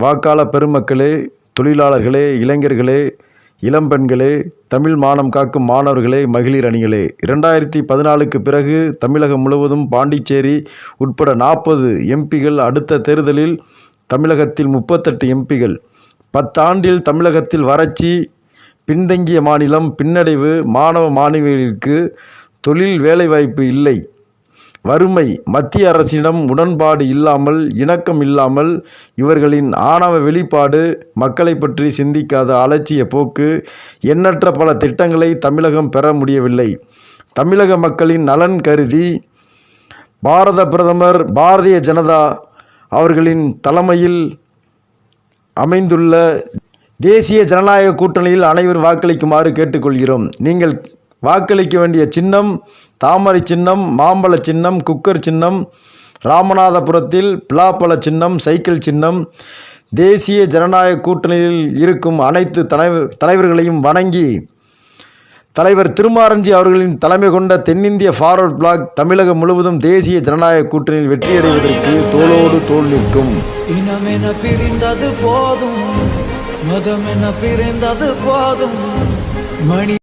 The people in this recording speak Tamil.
வாக்காள பெருமக்களே தொழிலாளர்களே இளைஞர்களே இளம்பெண்களே தமிழ் மானம் காக்கும் மாணவர்களே மகளிர் அணிகளே. இரண்டாயிரத்தி பதினாலுக்கு பிறகு தமிழகம் முழுவதும் பாண்டிச்சேரி உட்பட நாற்பது எம்பிகள் அடுத்த தேர்தலில் தமிழகத்தில் முப்பத்தெட்டு எம்பிகள். பத்தாண்டில் தமிழகத்தில் வறட்சி பின்தங்கிய மாநிலம் பின்னடைவு மாணவ மாணவிகளுக்கு தொழில் வேலைவாய்ப்பு இல்லை. வறுமை. மத்திய அரசிடம் உடன்பாடு இல்லாமல் இணக்கம் இல்லாமல் இவர்களின் ஆணவ வெளிப்பாடு மக்களை பற்றி சிந்திக்காத அலட்சிய போக்கு எண்ணற்ற பல திட்டங்களை தமிழகம் பெற முடியவில்லை. தமிழக மக்களின் நலன் கருதி பாரத பிரதமர் பாரதிய ஜனதா அவர்களின் தலைமையில் அமைந்துள்ள தேசிய ஜனநாயக கூட்டணியில் அனைவரும் வாக்களிக்குமாறு கேட்டுக்கொள்கிறோம். நீங்கள் வாக்களிக்க வேண்டிய சின்னம் தாமரை சின்னம் மாம்பழ சின்னம் குக்கர் சின்னம் ராமநாதபுரத்தில் பிலாப்பழ சின்னம் சைக்கிள் சின்னம் தேசிய ஜனநாயக கூட்டணியில் இருக்கும் அனைத்து தலைவர் தலைவர்களையும் வணங்கி தலைவர் திருமாரஞ்சி அவர்களின் தலைமை கொண்ட தென்னிந்திய ஃபார்வர்ட் பிளாக் தமிழகம் முழுவதும் தேசிய ஜனநாயக கூட்டணியில் வெற்றியடைவதற்கு தோளோடு தோல் நிற்கும். இனமென பிரிந்தது போதும் மதமென பிரிந்தது போதும் மணி